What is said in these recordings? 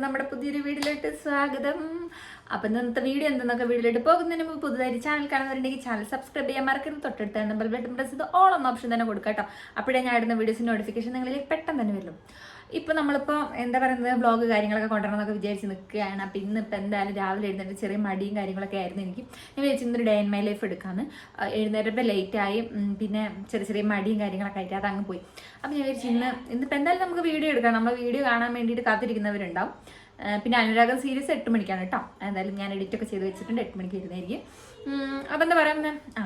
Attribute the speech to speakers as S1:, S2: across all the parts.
S1: കണ്ടുകൊണ്ടിരിക്കുന്ന നമ്മുടെ പുതിയൊരു വീഡിയോയിലോട്ട് സ്വാഗതം. അപ്പം ഇന്നത്തെ വീഡിയോ എന്തെന്നൊക്കെ വീഡിയോയിലോട്ട് പോകുന്നതിന് മുമ്പ് പുതുതായി ചാനൽ കാണുന്നവരുണ്ടെങ്കിൽ ചാനൽ സബ്സ്ക്രൈബ് ചെയ്യാൻ മറക്കരുത്. തൊട്ടടുത്ത് നമ്പർ ബട്ടൺ പ്രസ് ചെയ്ത് ഓൾ എന്ന ഓപ്ഷൻ തന്നെ കൊടുക്കാം കേട്ടോ. അപ്പോഴേ ഞാൻ ഇടുന്ന വീഡിയോസിന് നോട്ടിഫിക്കേഷൻ നിങ്ങളിൽ പെട്ടെന്ന് തന്നെ വരും. ഇപ്പം നമ്മളിപ്പോൾ എന്താ പറയുന്നത് ബ്ലോഗ് കാര്യങ്ങളൊക്കെ കൊണ്ടുവരണമെന്നൊക്കെ വിചാരിച്ച് നിൽക്കുകയാണ്. അപ്പം ഇന്ന് ഇപ്പം എന്തായാലും രാവിലെ എഴുന്നേറ്റ് ചെറിയ മടിയും കാര്യങ്ങളൊക്കെ ആയിരുന്നു എനിക്ക്. ഞാൻ വിചാരിച്ചിരുന്നൊരു ഡേ ഇൻ മൈ ലൈഫ് എടുക്കാമെന്ന് എഴുന്നേറ്റപ്പോൾ ലേറ്റായി പിന്നെ ചെറിയ ചെറിയ മടിയും കാര്യങ്ങളൊക്കെ ആയിട്ട് അതങ്ങ് പോയി. അപ്പം ഞാൻ വിചാരിച്ചു ഇന്ന് ഇന്നിപ്പോൾ എന്തായാലും നമുക്ക് വീഡിയോ എടുക്കാം. നമ്മൾ വീഡിയോ കാണാൻ വേണ്ടിയിട്ട് കാത്തിരിക്കുന്നവരുണ്ടാവും. പിന്നെ അനുരാഗം സീരീസ് എട്ട് മണിക്കാണ് കേട്ടോ എന്തായാലും ഞാൻ എഡിറ്റ് ഒക്കെ ചെയ്ത് വെച്ചിട്ടുണ്ട്. എട്ട് മണിക്ക് ഇരുന്നായിരിക്കും അപ്പം എന്താ പറയാം ആ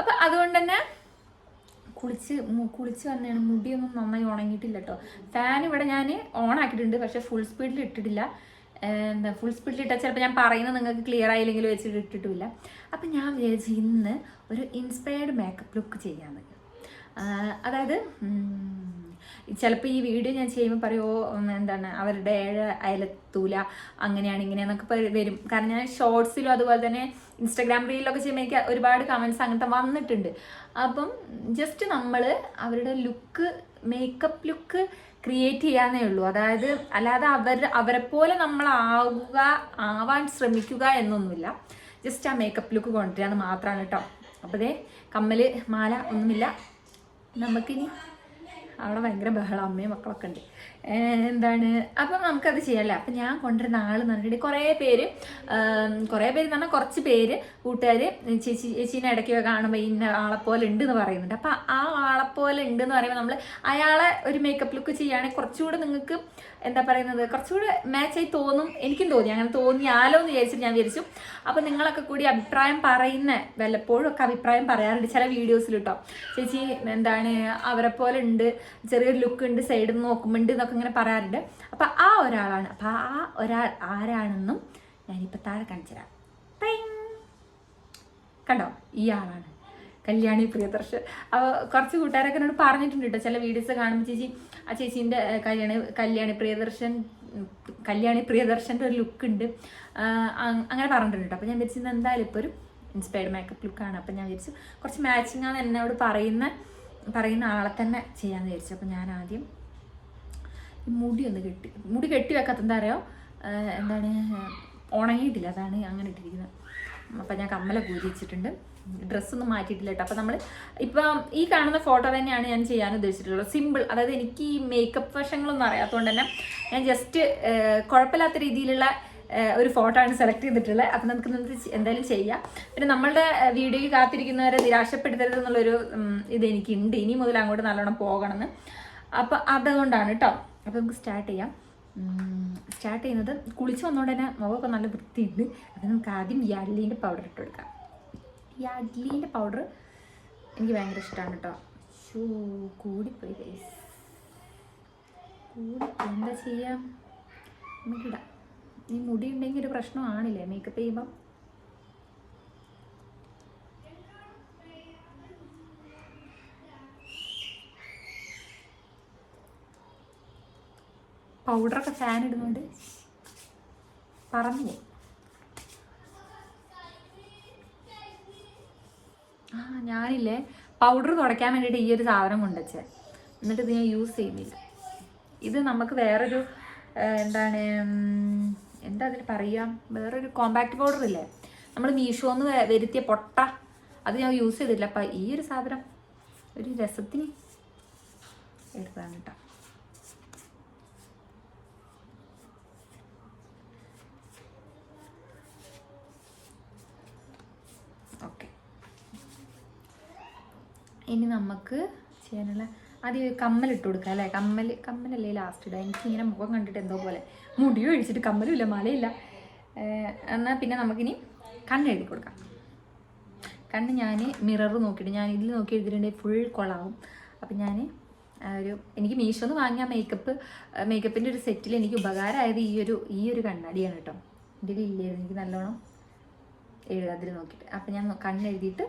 S1: അപ്പം അതുകൊണ്ട് തന്നെ കുളിച്ച് കുളിച്ച് വന്നതാണ് മുടിയൊന്നും നന്നായി ഉണങ്ങിയിട്ടില്ല കേട്ടോ ഫാൻ ഇവിടെ ഞാൻ ഓൺ ആക്കിയിട്ടുണ്ട് പക്ഷേ ഫുൾ സ്പീഡിൽ ഇട്ടിട്ടില്ല. എന്താ ഫുൾ സ്പീഡിൽ ഇട്ടാൽ ചിലപ്പോൾ ഞാൻ പറയുന്നത് നിങ്ങൾക്ക് ക്ലിയർ ആയില്ലെങ്കിൽ വെച്ചിട്ട് ഇട്ടിട്ടില്ല. അപ്പം ഞാൻ വിചാരിച്ചു ഇന്ന് ഒരു ഇൻസ്പയർഡ് മേക്കപ്പ് ലുക്ക് ചെയ്യാമെന്ന് അതായത് ചിലപ്പോൾ ഈ വീഡിയോ ഞാൻ ചെയ്യുമ്പോൾ പറയുമോ എന്താണ് അവരുടെ ഏഴ് അയലെത്തൂല അങ്ങനെയാണ് ഇങ്ങനെയെന്നൊക്കെ വരും. കാരണം ഞാൻ ഷോർട്സിലും അതുപോലെ തന്നെ ഇൻസ്റ്റാഗ്രാം റീലിലൊക്കെ ചെയ്യുമ്പോൾ എനിക്ക് ഒരുപാട് കമൻസ് അങ്ങനത്തെ വന്നിട്ടുണ്ട്. അപ്പം ജസ്റ്റ് നമ്മൾ അവരുടെ ലുക്ക് മേക്കപ്പ് ലുക്ക് ക്രിയേറ്റ് ചെയ്യാന്നേ ഉള്ളൂ. അതായത് അല്ലാതെ അവർ അവരെ പോലെ നമ്മൾ ആവുക ആവാൻ ശ്രമിക്കുക എന്നൊന്നുമില്ല. ജസ്റ്റ് ആ മേക്കപ്പ് ലുക്ക് കൊണ്ടുവരിക മാത്രമാണ് കേട്ടോ അപ്പോൾ ദേ കമ്മൽ മാല ഒന്നുമില്ല. നമുക്കിനി അവിടെ ഭയങ്കര ബഹളം അമ്മയും മക്കളൊക്കെ ഉണ്ട്. എന്താണ്? അപ്പം നമുക്കത് ചെയ്യാമല്ലേ അപ്പം ഞാൻ കൊണ്ടുവരുന്ന ആൾ എന്ന് പറഞ്ഞിട്ട് കുറേ പേര് കുറേ പേര് എന്ന് പറഞ്ഞാൽ കുറച്ച് പേര് കൂട്ടുകാർ ചേച്ചി ചേച്ചീനെ ഇടയ്ക്ക് കാണുമ്പോൾ ഇന്ന ആളെപ്പോലെ ഉണ്ട് എന്ന് പറയുന്നുണ്ട്. അപ്പം ആ ആളെപ്പോലെ ഉണ്ട് എന്ന് പറയുമ്പോൾ നമ്മൾ അയാളെ ഒരു മേക്കപ്പ് ലുക്ക് ചെയ്യുകയാണെങ്കിൽ കുറച്ചുകൂടെ നിങ്ങൾക്ക് എന്താ പറയുന്നത്? കുറച്ചുകൂടെ മാച്ചായി തോന്നും. എനിക്കും തോന്നി. അങ്ങനെ തോന്നിയാലോ എന്ന് വിചാരിച്ചിട്ട് ഞാൻ വിചാരിച്ചു. അപ്പോൾ നിങ്ങളൊക്കെ കൂടി അഭിപ്രായം പറയുന്ന വല്ലപ്പോഴും ഒക്കെ അഭിപ്രായം പറയാറുണ്ട് ചില വീഡിയോസിൽ കേട്ടോ ചേച്ചി എന്താണ് അവരെ പോലെ ഉണ്ട്. ചെറിയൊരു ലുക്ക് ഉണ്ട് സൈഡിൽ നിന്ന് നോക്കുമ്പോണ്ട് എന്നൊക്കെ ഇങ്ങനെ പറയാറുണ്ട്. അപ്പോൾ ആ ഒരാളാണ്. അപ്പോൾ ആ ഒരാൾ ആരാണെന്നും ഞാനിപ്പോൾ താഴെ കാണിച്ചു തരാം. കണ്ടോ? ഈ ആളാണ്. കല്യാണി പ്രിയദർശൻ. അപ്പോൾ കുറച്ച് കൂട്ടുകാരൊക്കെ എന്നോട് പറഞ്ഞിട്ടുണ്ട് കേട്ടോ ചില വീഡിയോസ് കാണുമ്പോൾ ചേച്ചി ആ ചേച്ചീന്റെ കല്യാണി കല്യാണി പ്രിയദർശൻ കല്യാണി പ്രിയദർശന്റെ ഒരു ലുക്ക് ഉണ്ട്. അങ്ങനെ പറഞ്ഞിട്ടുണ്ട് അപ്പോൾ ഞാൻ വിചാരിച്ചത് എന്തായാലും ഇപ്പോൾ ഒരു ഇൻസ്പയർഡ് മേക്കപ്പ് ലുക്കാണ് അപ്പം ഞാൻ വിചാരിച്ചു കുറച്ച് മാച്ചിങ് ആണ് എന്നോട് പറയുന്ന പറയുന്ന ആളെ തന്നെ ചെയ്യാമെന്ന് വിചാരിച്ചു. അപ്പോൾ ഞാൻ ആദ്യം മുടി ഒന്ന് കെട്ടി മുടി കെട്ടി വെക്കാത്ത എന്താ അറിയോ? എന്താണ് ഉണങ്ങിയിട്ടില്ല. അതാണ് അങ്ങനെ ഇട്ടിരിക്കുന്നത്. അപ്പം ഞാൻ കമ്മല പൂരി വെച്ചിട്ടുണ്ട് ഡ്രസ്സൊന്നും മാറ്റിയിട്ടില്ല കേട്ടോ. അപ്പം നമ്മൾ ഇപ്പം ഈ കാണുന്ന ഫോട്ടോ തന്നെയാണ് ഞാൻ ചെയ്യാൻ ഉദ്ദേശിച്ചിട്ടുള്ളത്. സിമ്പിൾ അതായത് എനിക്ക് ഈ മേക്കപ്പ് വശങ്ങളൊന്നും അറിയാത്തതുകൊണ്ട് തന്നെ ഞാൻ ജസ്റ്റ് കുഴപ്പമില്ലാത്ത രീതിയിലുള്ള ഒരു ഫോട്ടോ ആണ് സെലക്ട് ചെയ്തിട്ടുള്ളത്. അപ്പം നമുക്ക് ഇന്നത്തെ എന്തായാലും ചെയ്യാം. പിന്നെ നമ്മളുടെ വീഡിയോയിൽ കാത്തിരിക്കുന്നവരെ നിരാശപ്പെടുത്തരുത് എന്നുള്ളൊരു ഇത് എനിക്കുണ്ട്. ഇനി മുതൽ അങ്ങോട്ട് നല്ലോണം പോകണമെന്ന്. അപ്പം അതുകൊണ്ടാണ് കേട്ടോ അപ്പം നമുക്ക് സ്റ്റാർട്ട് ചെയ്യാം. സ്റ്റാർട്ട് ചെയ്യുന്നത് കുളിച്ച് വന്നോണ്ട് തന്നെ മുഖമൊക്കെ നല്ല വൃത്തിയുണ്ട്. അപ്പം നമുക്ക് ആദ്യം യാലിന്റെ പൗഡർ ഇട്ട് കൊടുക്കാം. യാഡ്ലീന്റെ പൗഡർ എനിക്ക് ഭയങ്കര ഇഷ്ടമാണ് കേട്ടോ ഷൂ കൂടിപ്പോയി ഗൈസ് കൂടിപ്പോയി. എന്താ ചെയ്യാം? നമുക്കിടാം ഈ മുടി ഉണ്ടെങ്കിൽ ഒരു പ്രശ്നമാണില്ലേ മേക്കപ്പ് ചെയ്യുമ്പം. പൗഡറൊക്കെ ഫാൻ ഇടുന്നുണ്ട്. പറഞ്ഞു പോകും ആ ഞാനില്ലേ പൗഡർ തുടയ്ക്കാൻ വേണ്ടിയിട്ട് ഈ ഒരു സാധനം കൊണ്ടുവച്ചേ. എന്നിട്ട് ഇത് ഞാൻ യൂസ് ചെയ്യുന്നില്ല. ഇത് നമുക്ക് വേറൊരു എന്താണ് എന്താ അതിന് പറയാം? വേറൊരു കോമ്പാക്ട് പൗഡർ ഇല്ലേ? നമ്മൾ മീഷോന്ന് വരുത്തിയ പൊട്ട. അത് ഞാൻ യൂസ് ചെയ്തില്ല. അപ്പം ഈ ഒരു സാധനം ഒരു രസത്തിന് എടുത്താണ് കേട്ടോ. ഇനി നമുക്ക് ചെയ്യാനുള്ള ആദ്യം കമ്മൽ ഇട്ട് കൊടുക്കാം അല്ലേ? കമ്മൽ കമ്മലല്ലേ ലാസ്റ്റ് ഇടുക? എനിക്ക് ഇങ്ങനെ മുഖം കണ്ടിട്ട് എന്തോ പോലെ മുടിയോ ഒഴിച്ചിട്ട് കമ്മലും ഇല്ല മലയില്ല എന്നാൽ പിന്നെ നമുക്കിനി കണ്ണ് എഴുതി കൊടുക്കാം. കണ്ണ് ഞാൻ മിറർ നോക്കിയിട്ട് ഞാൻ ഇതിൽ നോക്കി എഴുതിയിട്ടുണ്ടെങ്കിൽ ഫുൾ കൊളാവും. അപ്പം ഞാൻ ഒരു എനിക്ക് മീഷോന്ന് വാങ്ങിയ മേക്കപ്പ് മേക്കപ്പിന്റെ ഒരു സെറ്റിൽ എനിക്ക് ഉപകാരമായത് ഈ ഒരു ഈ ഒരു കണ്ണാടിയാണ് കേട്ടോ. എന്റെ ഇല്ലായിരുന്നു എനിക്ക് നല്ലോണം എഴുതാതിൽ നോക്കിയിട്ട്. അപ്പം ഞാൻ കണ്ണെഴുതിയിട്ട്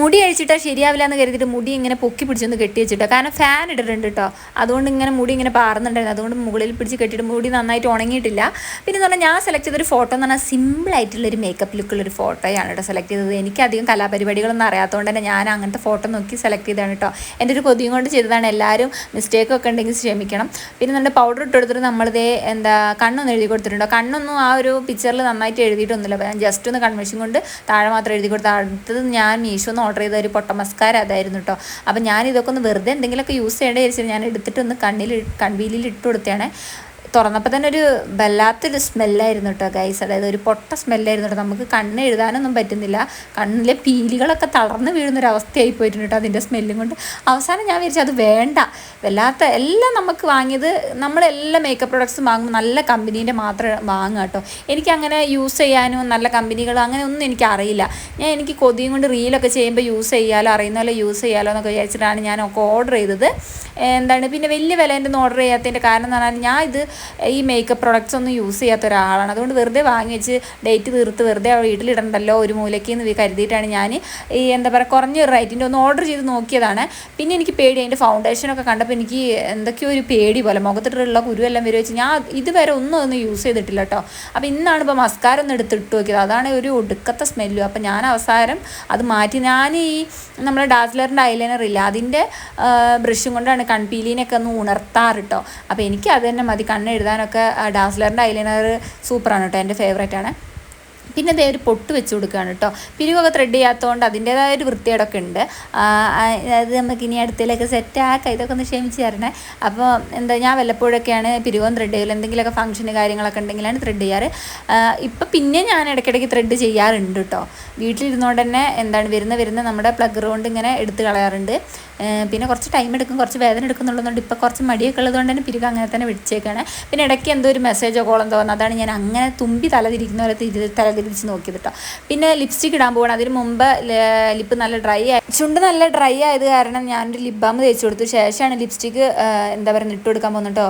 S1: മുടി അഴിച്ചിട്ടാ ശരിയാവില്ല എന്ന് കരുതിയിട്ട് മുടി ഇങ്ങനെ പൊക്കി പിടിച്ചൊന്ന് കെട്ടി വെച്ചിട്ടോ. കാരണം ഫാൻ ഇട്ടിട്ടുണ്ട് കേട്ടോ അതുകൊണ്ട് ഇങ്ങനെ മുടി ഇങ്ങനെ പാറുന്നുണ്ടായിരുന്നു അതുകൊണ്ട് മുകളിൽ പിടിച്ച് കെട്ടിയിട്ട് മുടി നന്നായിട്ട് ഉണങ്ങിയിട്ടില്ല. പിന്നെ എന്ന് പറഞ്ഞാൽ ഞാൻ സെലക്ട് ചെയ്തൊരു ഫോട്ടോ എന്ന് പറഞ്ഞാൽ സിമ്പിൾ ആയിട്ടുള്ള ഒരു മേക്കപ്പ് ലുക്കുള്ളൊരു ഫോട്ടോയാണ് കേട്ടോ സെലക്ട് ചെയ്തത്. എനിക്ക് അധികം കലാപരിപാടികളൊന്നും അറിയാത്തതുകൊണ്ട് തന്നെ ഞാൻ അങ്ങനത്തെ ഫോട്ടോ നോക്കി സെലക്ട് ചെയ്താണ് കേട്ടോ എന്റെ ഒരു കൊതിയും കൊണ്ട് ചെയ്തതാണ്. എല്ലാവരും മിസ്റ്റേക്ക് ഒക്കെ ഉണ്ടെങ്കിൽ ക്ഷമിക്കണം. പിന്നെ നമ്മുടെ പൗഡർ ഇട്ട് കൊടുത്തിട്ട് നമ്മളിതേ എന്താ കണ്ണൊന്നും എഴുതി കൊടുത്തിട്ടുണ്ടോ കണ്ണൊന്നും ആ ഒരു പിക്ചറിൽ നന്നായിട്ട് എഴുതിയിട്ടൊന്നുമില്ല. ഞാൻ ജസ്റ്റ് ഒന്ന് കൺവെൻഷൻ കൊണ്ട് താഴെ മാത്രം എഴുതി കൊടുത്ത അടുത്തത് ഞാൻ മീഷോ ഒന്ന് ഓർഡർ ചെയ്ത ഒരു പൊട്ട മസ്കാര അതായിരുന്നു കേട്ടോ അപ്പം ഞാൻ ഇതൊക്കെ ഒന്ന് വെറുതെ എന്തെങ്കിലുമൊക്കെ യൂസ് ചെയ്യേണ്ടി വിചാരിച്ചിട്ട് ഞാൻ എടുത്തിട്ടൊന്ന് കണ്ണിൽ കൺവീലിൽ ഇട്ട് കൊടുത്തതാണ് തുറന്നപ്പോൾ തന്നെ ഒരു വല്ലാത്തൊരു സ്മെല്ലായിരുന്നു കേട്ടോ ഗൈസ് അതായത് ഒരു പൊട്ട സ്മെല്ലായിരുന്നു കേട്ടോ നമുക്ക് കണ്ണ് എഴുതാനൊന്നും പറ്റുന്നില്ല. കണ്ണിലെ പീലികളൊക്കെ തളർന്ന് വീഴുന്നൊരു അവസ്ഥയായി പോയിട്ടുണ്ട് കേട്ടോ അതിന്റെ സ്മെല്ലും കൊണ്ട്. അവസാനം ഞാൻ വിചാരിച്ചു അത് വേണ്ട. വല്ലാത്ത എല്ലാം നമുക്ക് വാങ്ങിയത് നമ്മളെല്ലാ മേക്കപ്പ് പ്രൊഡക്ട്സും വാങ്ങുമ്പോൾ നല്ല കമ്പനീന്റെ മാത്രം വാങ്ങുക കേട്ടോ എനിക്കങ്ങനെ യൂസ് ചെയ്യാനും നല്ല കമ്പനികൾ അങ്ങനെ ഒന്നും എനിക്ക് അറിയില്ല. ഞാൻ എനിക്ക് കൊതിയും കൊണ്ട് റീലൊക്കെ ചെയ്യുമ്പോൾ യൂസ് ചെയ്യാലോ അറിയുന്ന പോലെ യൂസ് ചെയ്യാലോ എന്നൊക്കെ വിചാരിച്ചിട്ടാണ് ഞാനൊക്കെ ഓർഡർ ചെയ്തത്. എന്താണ്? പിന്നെ വലിയ വിലേന്റെ ഒന്നും ഓർഡർ ചെയ്യാത്തതിന്റെ കാരണം എന്ന് പറഞ്ഞാൽ ഞാൻ ഇത് ഈ മേക്കപ്പ് പ്രൊഡക്ട്സ് ഒന്നും യൂസ് ചെയ്യാത്ത ഒരാളാണ്. അതുകൊണ്ട് വെറുതെ വാങ്ങി വെച്ച് ഡേറ്റ് തീർത്ത് വെറുതെ വീട്ടിലിടണ്ടല്ലോ ഒരു മൂലയ്ക്ക് എന്ന് കരുതിയിട്ടാണ് ഞാൻ ഈ എന്താ പറയുക കുറഞ്ഞ റേറ്റിന്റെ ഒന്ന് ഓർഡർ ചെയ്ത് നോക്കിയതാണ്. പിന്നെ എനിക്ക് പേടി അതിന്റെ ഫൗണ്ടേഷനൊക്കെ കണ്ടപ്പോൾ എനിക്ക് എന്തൊക്കെയോ ഒരു പേടി പോലെ. മുഖത്തിട്ടുള്ള കുരുവെല്ലാം വരെ വെച്ച് ഞാൻ ഇതുവരെ ഒന്നും ഒന്നും യൂസ് ചെയ്തിട്ടില്ല കേട്ടോ അപ്പോൾ ഇന്നാണ് ഇപ്പോൾ മസ്കാര ഒന്ന് എടുത്തിട്ട് നോക്കിയത്. അതാണ് ഒരു ഒടുക്കത്തെ സ്മെല്ലും അപ്പോൾ ഞാൻ അവസാനം അത് മാറ്റി. ഞാൻ ഈ നമ്മുടെ ഡാസ്ലറിന്റെ ഐലൈനർ ഇല്ല അതിന്റെ ബ്രഷും കൊണ്ടാണ് കൺപീലിനൊക്കെ ഒന്ന് ഉണർത്താറ് കേട്ടോ അപ്പോൾ എനിക്ക് അത് തന്നെ മതി. കണ്ണ് എഴുതാനൊക്കെ ഡാസ്ലറിന്റെ ഐലൈനർ സൂപ്പറാണ് കേട്ടോ എന്റെ ഫേവറേറ്റ് ആണ്. പിന്നെ ദേ ഒരു പൊട്ട് വെച്ച് കൊടുക്കുകയാണ് കേട്ടോ. പിരിവൊക്കെ ത്രെഡ് ചെയ്യാത്തതുകൊണ്ട് അതിന്റേതായ ഒരു വൃത്തിയോടൊക്കെ ഉണ്ട്. അതായത് നമുക്ക് ഇനി അടുത്തേലൊക്കെ സെറ്റ് ആക്കാം. ഇതൊക്കെ ഒന്ന് ക്ഷമിച്ച് തരണേ. അപ്പോൾ എന്താ ഞാൻ വല്ലപ്പോഴൊക്കെയാണ് പിരിവും ത്രെഡ് ചെയ്യൽ എന്തെങ്കിലുമൊക്കെ ഫംഗ്ഷന് കാര്യങ്ങളൊക്കെ ഉണ്ടെങ്കിലാണ് ത്രെഡ് ചെയ്യാറ്. ഇപ്പം പിന്നെ ഞാൻ ഇടയ്ക്കിടയ്ക്ക് ത്രെഡ് ചെയ്യാറുണ്ട് കേട്ടോ. വീട്ടിലിരുന്നുകൊണ്ട് തന്നെ എന്താണ് വരുന്ന വരുന്ന നമ്മുടെ പ്ലഗ് കൊണ്ട് ഇങ്ങനെ എടുത്ത് കളയാറുണ്ട്. പിന്നെ കുറച്ച് ടൈം എടുക്കും കുറച്ച് വേദന എടുക്കുന്നുള്ളതുകൊണ്ട് ഇപ്പോൾ കുറച്ച് മടിയൊക്കെ ഉള്ളതുകൊണ്ട് തന്നെ പിരിക അങ്ങനെ തന്നെ വിളിച്ചേക്കാണ്. പിന്നെ ഇടയ്ക്ക് എന്തോ ഒരു മെസ്സേജോ കോളം തോന്നുന്നത് അതാണ് ഞാൻ അങ്ങനെ തുമ്പി തലതിരിക്കുന്ന പോലെ തിരി തലതിരിച്ച് നോക്കിയത് കേട്ടോ പിന്നെ ലിപ്സ്റ്റിക് ഇടാൻ പോകണം അതിന് മുമ്പ് ലിപ്പ് നല്ല ഡ്രൈ ആയി. ചുണ്ട് നല്ല ഡ്രൈ ആയത് കാരണം ഞാനൊരു ലിപ് ബാം തേച്ച് കൊടുത്തു. ശേഷമാണ് ലിപ്സ്റ്റിക് എന്താ പറയുക ഇട്ട് കൊടുക്കാൻ പോകുന്നത്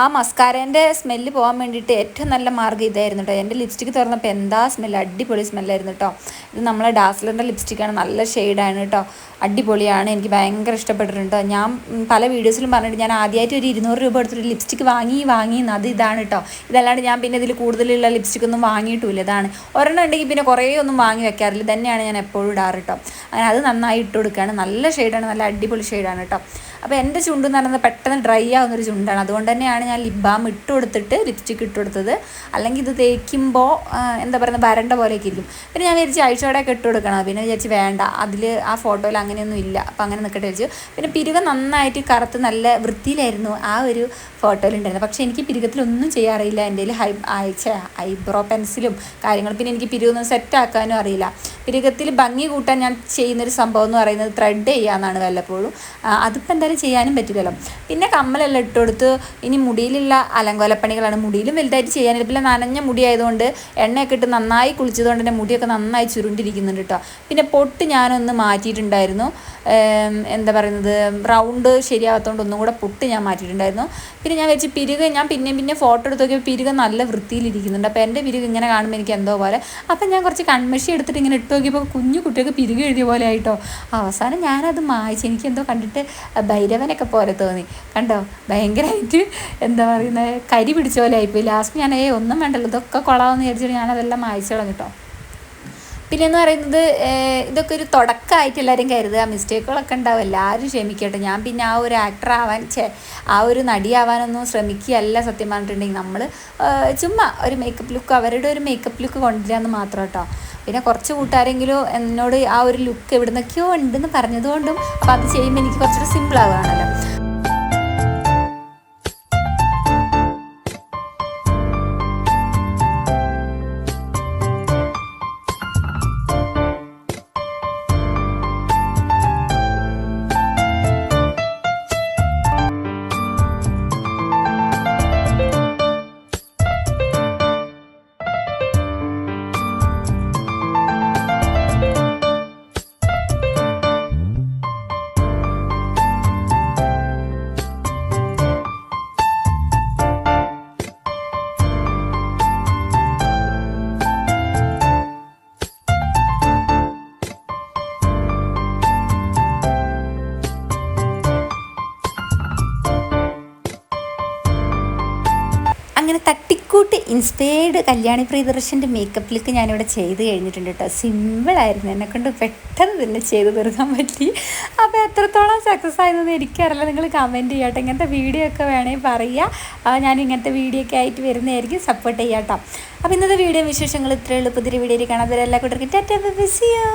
S1: ആ മസ്കാരേന്റെ സ്മെല്ല് പോകാൻ വേണ്ടിയിട്ട് ഏറ്റവും നല്ല മാർഗം ഇതായിരുന്നു കേട്ടോ എന്റെ ലിപ്സ്റ്റിക് തുറന്നപ്പോൾ എന്താ സ്മെല്ല് അടിപൊളി സ്മെല്ലായിരുന്നു കേട്ടോ ഇത് നമ്മളെ ഡാസ്ലറിന്റെ ലിപ്സ്റ്റിക്കാണ് നല്ല ഷെയ്ഡാണ് കേട്ടോ അടിപൊളിയാണ്. എനിക്ക് ഭയങ്കര ഇഷ്ടപ്പെട്ടിട്ടുണ്ട്. ഞാൻ പല വീഡിയോസിലും പറഞ്ഞിട്ട് ഞാൻ ആദ്യമായിട്ട് ഒരു ഇരുന്നൂറ് രൂപ എടുത്തിട്ട് ലിപ്സ്റ്റിക്ക് വാങ്ങി വാങ്ങി അത് ഇതാണ് കേട്ടോ ഇതല്ലാണ്ട് ഞാൻ പിന്നെ ഇതിൽ കൂടുതലുള്ള ലിപ്സ്റ്റിക് ഒന്നും വാങ്ങിയിട്ടില്ല. ഇതാണ്. ഒരെണ്ണം ഉണ്ടെങ്കിൽ പിന്നെ കുറേ ഒന്നും വാങ്ങി വെക്കാറില്ല. തന്നെയാണ് ഞാൻ എപ്പോഴും ഇടാറ് കേട്ടോ അങ്ങനെ അത് നന്നായി ഇട്ട് കൊടുക്കുകയാണ് നല്ല ഷെയ്ഡാണ് നല്ല അടിപൊളി ഷെയ്ഡാണ് കേട്ടോ അപ്പോൾ എന്റെ ചുണ്ട് എന്ന് പറയുന്നത് പെട്ടെന്ന് ഡ്രൈ ആവുന്നൊരു ചുണ്ടാണ്. അതുകൊണ്ട് തന്നെയാണ് ഞാൻ ലിപ് ബാം ഇട്ട് കൊടുത്തിട്ട് ലിപ്സ്റ്റിക്ക് ഇട്ട് കൊടുത്തത്. അല്ലെങ്കിൽ ഇത് തേക്കുമ്പോൾ എന്താ പറയുന്നത് വരണ്ട പോലെയൊക്കെ ഇരിക്കും. പിന്നെ ഞാൻ വിചാരിച്ച് ഐഷോടൊക്കെ ഇട്ട് കൊടുക്കണം. പിന്നെ വിചാരിച്ച് വേണ്ട. അതിൽ ആ ഫോട്ടോയിൽ അങ്ങനെയൊന്നും ഇല്ല. അപ്പോൾ അങ്ങനെ നിൽക്കട്ടെ വെച്ചു പിന്നെ പിരുക നന്നായിട്ട് കറുത്ത് നല്ല വൃത്തിയിലായിരുന്നു ആ ഒരു ഫോട്ടോയിലുണ്ടായിരുന്നത് പക്ഷേ എനിക്ക് പിരുകത്തിലൊന്നും ചെയ്യാറിയില്ല എന്റെ ഹൈ അയച്ച ഐബ്രോ പെൻസിലും കാര്യങ്ങളും. പിന്നെ എനിക്ക് പിരിവൊന്നും സെറ്റ് ആക്കാനും അറിയില്ല. പിരുകത്തിൽ ഭംഗി കൂട്ടാൻ ഞാൻ ചെയ്യുന്നൊരു സംഭവം എന്ന് പറയുന്നത് ത്രെഡ് ചെയ്യാമെന്നാണ് വല്ലപ്പോഴും. അതിപ്പോൾ എന്തായാലും ചെയ്യാനും പറ്റില്ലല്ലോ. പിന്നെ കമ്മലെല്ലാം ഇട്ട് കൊടുത്ത് ഇനി മുടിയിലുള്ള അലങ്കോലപ്പണികളാണ്. മുടിയിലും വലുതായിട്ട് ചെയ്യാനില്ല. പിന്നെ നനഞ്ഞ മുടി ആയതുകൊണ്ട് എണ്ണയൊക്കെ ഇട്ട് നന്നായി കുളിച്ചതുകൊണ്ട് എന്റെ മുടിയൊക്കെ നന്നായി ചുരുണ്ടിരിക്കുന്നുണ്ട് കേട്ടോ പിന്നെ പൊട്ട് ഞാനൊന്ന് മാറ്റിയിട്ടുണ്ടായിരുന്നു. എന്താ പറയുന്നത്? റൗണ്ട് ശരിയാകാത്തതുകൊണ്ട് ഒന്നും കൂടെ പൊട്ട് ഞാൻ മാറ്റിയിട്ടുണ്ടായിരുന്നു. പിന്നെ ഞാൻ വെച്ച് പിരുക ഞാൻ പിന്നെയും പിന്നെ ഫോട്ടോ എടുത്ത് നോക്കിയപ്പോൾ പിരുക നല്ല വൃത്തിയിലിരിക്കുന്നുണ്ട്. അപ്പോൾ എന്റെ പിരുക ഇങ്ങനെ കാണുമ്പോൾ എനിക്ക് എന്തോ പോലെ. അപ്പം ഞാൻ കുറച്ച് കൺമഷി എടുത്തിട്ട് ഇങ്ങനെ ഇട്ട് നോക്കിയപ്പോൾ കുഞ്ഞു കുട്ടിയൊക്കെ പിരികെ എഴുതിയ പോലെ ആയിട്ടോ. അവസാനം ഞാനത് മായിച്ച് എനിക്ക് എന്തോ കണ്ടിട്ട് ഭൈരവനൊക്കെ പോലെ തോന്നി. കണ്ടോ? ഭയങ്കരമായിട്ട് എന്താ പറയുന്നത് കരി പിടിച്ച പോലെ ആയിപ്പോയി. ലാസ്റ്റ് ഞാൻ ഏ ഒന്നും വേണ്ടല്ലോ ഇതൊക്കെ കൊളാവെന്ന് വിചാരിച്ചിട്ട് ഞാനതെല്ലാം മായിച്ചോളാം കേട്ടോ പിന്നെ എന്ന് പറയുന്നത് ഇതൊക്കെ ഒരു തുടക്കമായിട്ട് എല്ലാവരും കരുതുക. മിസ്റ്റേക്കുകളൊക്കെ ഉണ്ടാവും. എല്ലാവരും ക്ഷമിക്കട്ടെ. ഞാൻ പിന്നെ ആ ഒരു ആക്ടർ ആവാൻ ചേ ആ ഒരു നടിയാവാനൊന്നും ശ്രമിക്കുകയല്ല സത്യം പറഞ്ഞിട്ടുണ്ടെങ്കിൽ. നമ്മൾ ചുമ്മാ ഒരു മേക്കപ്പ് ലുക്ക് അവരുടെ ഒരു മേക്കപ്പ് ലുക്ക് കൊണ്ടില്ല കൊണ്ടുവരാമെന്ന് മാത്രം കേട്ടോ. പിന്നെ കുറച്ച് കൂട്ടുകാരെങ്കിലും എന്നോട് ആ ഒരു ലുക്ക് എവിടുന്നൊക്കെയോ ഉണ്ടെന്ന് പറഞ്ഞതുകൊണ്ടും അപ്പോൾ അത് ചെയ്യുമ്പോൾ എനിക്ക് കുറച്ചുകൂടി സിമ്പിൾ ആവുകയാണല്ലോ. മുക്കൂട്ടി ഇൻസ്പയർഡ് കല്യാണി പ്രിയദർശന്റെ മേക്കപ്പ് ലുക്ക് ഞാനിവിടെ ചെയ്ത് കഴിഞ്ഞിട്ടുണ്ട് കേട്ടോ. സിമ്പിളായിരുന്നു എന്നെ കൊണ്ട് പെട്ടെന്ന് തന്നെ ചെയ്ത് തീർക്കാൻ പറ്റി. അപ്പോൾ എത്രത്തോളം സക്സസ് ആയതെന്ന് എനിക്കറിയില്ല നിങ്ങൾ കമന്റ് ചെയ്യാട്ടോ. ഇങ്ങനത്തെ വീഡിയോ ഒക്കെ വേണമെങ്കിൽ പറയുക. ഞാൻ ഇങ്ങനത്തെ വീഡിയോ ഒക്കെ ആയിട്ട് വരുന്നതായിരിക്കും. സപ്പോർട്ട് ചെയ്യാം അപ്പോൾ ഇന്നത്തെ വീഡിയോ വിശേഷങ്ങൾ ഇത്രയേ ഉള്ളൂ. പുതിയ വീഡിയോയിൽ കാണാൻ എല്ലാ കൂട്ടർക്കും ടാറ്റ ബിസിയോ